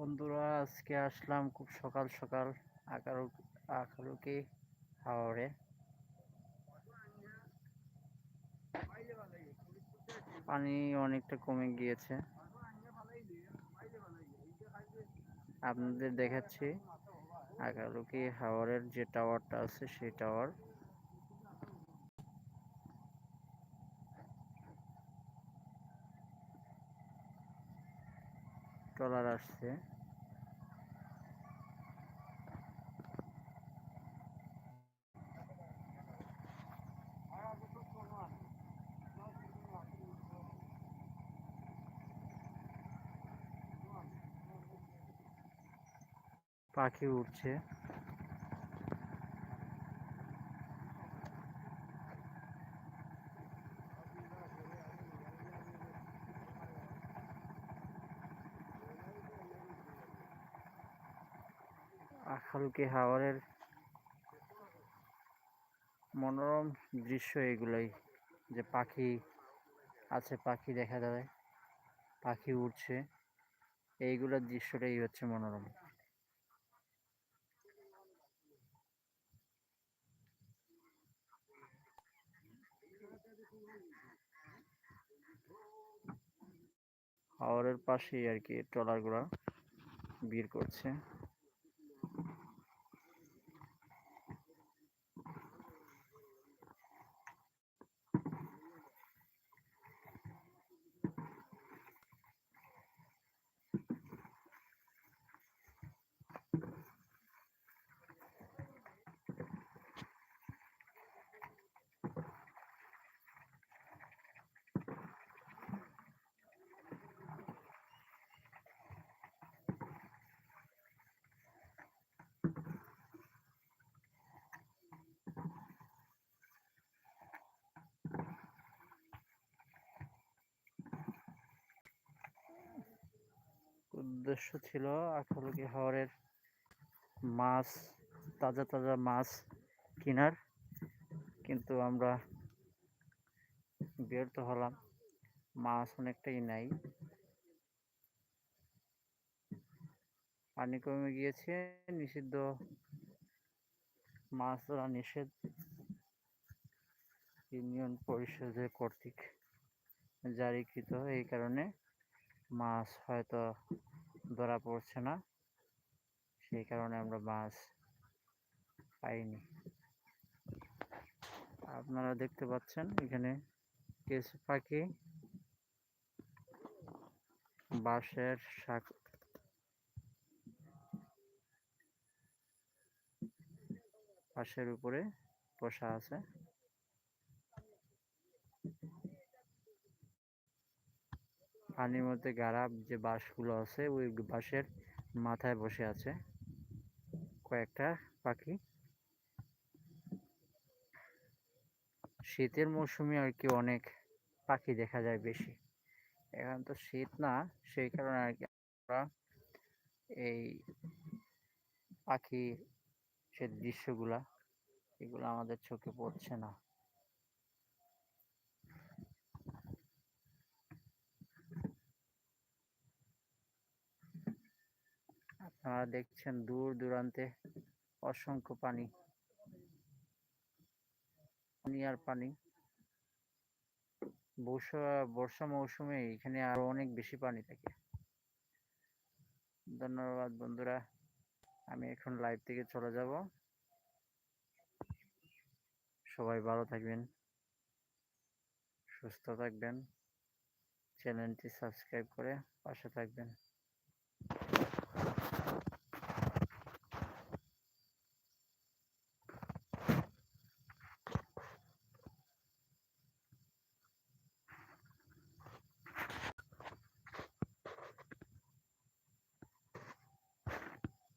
বন্ধুরা, আজকে আসলাম খুব সকাল সকাল আকারু, আকারুকি হাওড়ে পানি অনেকটা কমে গিয়েছে। আপনাদের দেখাচ্ছি আকারুকি হাওড়ের যে টাওয়ারটা আছে, সেই টাওয়ার। ট্রলার আসছে। পাখি উঠছে আখালুকি হাওরের মনোরম দৃশ্য এগুলোই। যে পাখি আছে, পাখি দেখা যাবে পাখি উঠছে এইগুলোর দৃশ্যটাই হচ্ছে মনোরম। হাওরের পাশেই আর কি ট্রলারগুলো ভিড় করছে। উদ্দেশ্য ছিল আখালুকি হাওরের মাছ, তাজা তাজা মাছ কেনার। কিন্তু আমরা ব্যর্থ হলাম। মাছ অনেকটাই নাই। পানি কমে গিয়েছে, নিষিদ্ধ মাছ ধরা নিষেধ। ইউনিয়ন পরিষদের কর্তৃক জারিকৃত এই কারণে মাছ হয়তো ধরা পড়ছে না। সেই কারণে আমরা মাছ পাইনি। আপনারা দেখতে পাচ্ছেন এখানে কিছু পাখি, বাঁশের শাক। বাঁশের উপরে বসা আছে। পানির মধ্যে গাড়া যে বাঁশগুলো আছে, ওই বাঁশের মাথায় বসে আছে কয়েকটা পাখি। শীতের মৌসুমে আর কি অনেক পাখি দেখা যায় বেশি। এখন তো শীত না, সেই কারণে আর কি আমরা এই পাখি সে দৃশ্যগুলা, এগুলো আমাদের চোখে পড়ছে না। আপনারা দেখছেন দূর দূরান্তে অসংখ্য পানি। আর পানি। বর্ষা বর্ষা মৌসুমে এখানে আরও অনেক বেশি পানি থাকে। ধন্যবাদ বন্ধুরা, আমি এখন লাইভ থেকে চলে যাব। সবাই ভালো থাকবেন, সুস্থ থাকবেন, চ্যানেলটি সাবস্ক্রাইব করে পাশে থাকবেন।